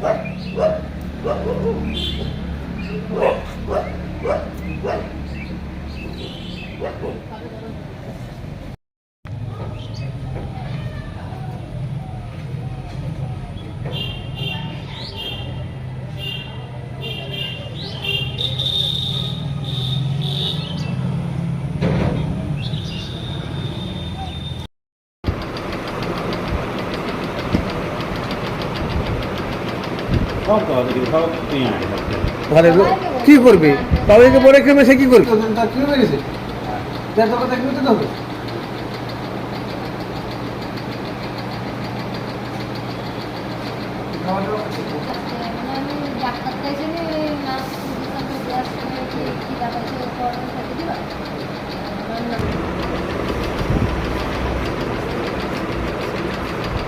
What? ঘরে কি করবে? বাবাকে বলে খেয়ে সে কি করবে? কি হয়ে পর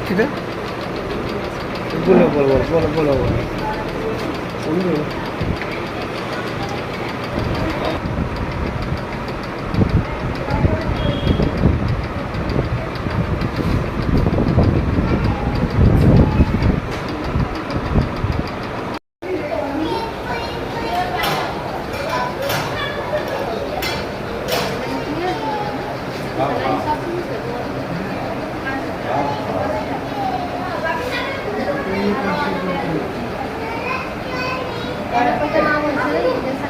ঠিক আছে বলো বলো বলো বলো বলো বলো পরে কথা না বলছে যে স্যালাইন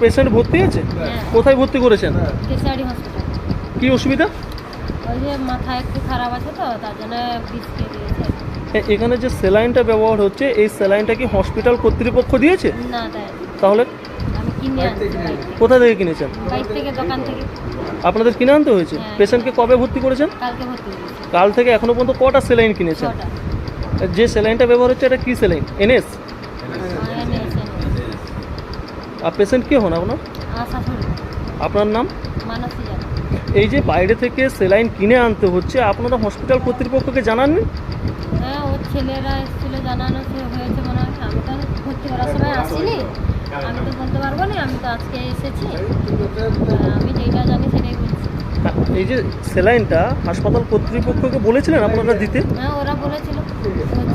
পেশেন্ট ভর্তি আছে হ্যাঁ। কোথায় ভর্তি করেছেন? কেশারি হসপিটাল কি অসুবিধা? ওই যে মাথা একটু খারাপ আছে তো তার জন্য বিষ খেয়ে দিয়েছে। এখানে যে স্যালাইনটা ব্যবহার হচ্ছে এই স্যালাইনটা কি হসপিটাল কর্তৃপক্ষ দিয়েছে? না দেয় তাহলে। কোথা থেকে কিনেছেন? আপনাদের কিনে আনতে হয়েছে? হ্যাঁ। পেশেন্টকে কবে ভর্তি করেছেন? কাল থেকে এখনও পর্যন্ত কটা স্যালাইন কিনেছেন? যে স্যালাইনটা ব্যবহার হচ্ছে এটা কি স্যালাইন? এনএস? হ্যাঁ, আর পেশেন্ট কে হন আপনার? আপনার নাম? এই যে বাইরে থেকে সেলাইন কিনে আনতে হচ্ছে আপনারা হসপিটাল কর্তৃপক্ষকে জানাননি? হ্যাঁ ওর ছেলেরা এসেছিল জানানো হয়েছে মনে হয়। আমি তো ভর্তি করার সময় আসিনি। আমি তো বলতে পারব না আমি তো আজকে এসেছি। আমি যেটা জানি সেটাই বলছি হ্যাঁ, এই যে স্যালাইনটা হাসপাতাল কর্তৃপক্ষকে বলেছিলেন আপনারা দিতে? হ্যাঁ ওরা বলেছিল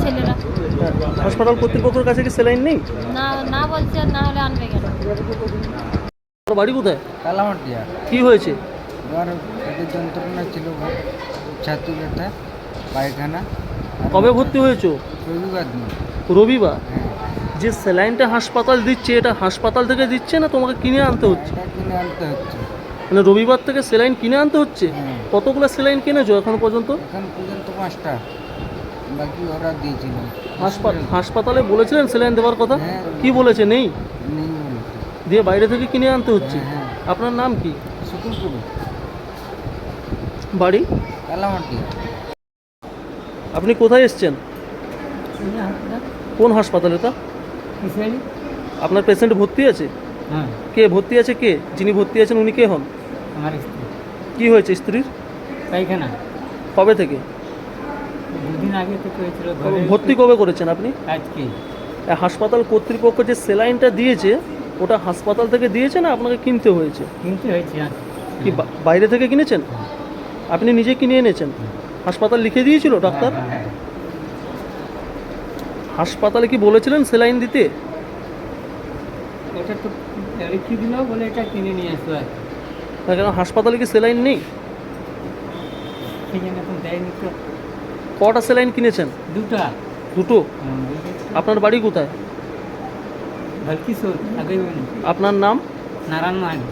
ছেলেরা। হাসপাতাল কর্তৃপক্ষের কাছে কি স্যালাইন নেই? না না বলছে না হলে আনবে কেন? আপনার বাড়ি কোথায়? কালামাটিয়া। কি হয়েছে? আমার পেটের যন্ত্রণা ছিল ছাতি ব্যথা পায়খানা। কবে ভর্তি হয়েছো? রবিবার দিন। রবিবার? হ্যাঁ। যে স্যালাইনটা হাসপাতাল দিচ্ছে এটা হাসপাতাল থেকে দিচ্ছে না তোমাকে কিনে আনতে হচ্ছে? কিনে আনতে হচ্ছে। মানে রবিবার থেকে সেলাইন কিনে আনতে হচ্ছে? হ্যাঁ। কতগুলো স্যালাইন কিনেছো এখন পর্যন্ত? এখন পর্যন্ত পাঁচটা। বাকি ওরা দিয়েছিল। হাসপাতাল হাসপাতালে বলেছিলেন স্যালাইন দেওয়ার কথা? হ্যাঁ। কি বলেছে? নেই? নেই দিয়ে বাইরে থেকে কিনে আনতে হচ্ছে? হ্যাঁ, আপনার নাম কি? বাড়ি? আপনি কোথায় এসছেন? কোন হাসপাতাল তা? আপনার পেশেন্ট ভর্তি আছে? হ্যাঁ কে ভর্তি আছে কে? যিনি ভর্তি আছেন উনি কে হন? আমার স্ত্রী। কি হয়েছে স্ত্রীর? পায়খানা। কবে থেকে? দুদিন আগে থেকে হয়েছিল ভর্তি কবে করেছেন আপনি? আজকে। হাসপাতাল কর্তৃপক্ষ যে স্যালাইনটা দিয়েছে ওটা হাসপাতাল থেকে দিয়েছে না আপনাকে কিনতে হয়েছে? কিনতে হয়েছে কি বাইরে থেকে কিনেছেন? আপনি নিজে কিনে এনেছেন? হাসপাতাল লিখে দিয়েছিল ডাক্তার? হাসপাতালে কি বলেছিলেন স্যালাইন দিতে? এটা তো রেখে দিল বলে এটা কিনে নিয়ে আসলো আর না কেন হাসপাতালে কি স্যালাইন নেই? এখন দেয়নি তো। কটা স্যালাইন কিনেছেন? দুটা। দুটো? আপনার বাড়ি কোথায়? ভলকিশোর আগে আপনার নাম? নারায়ণ মাহানি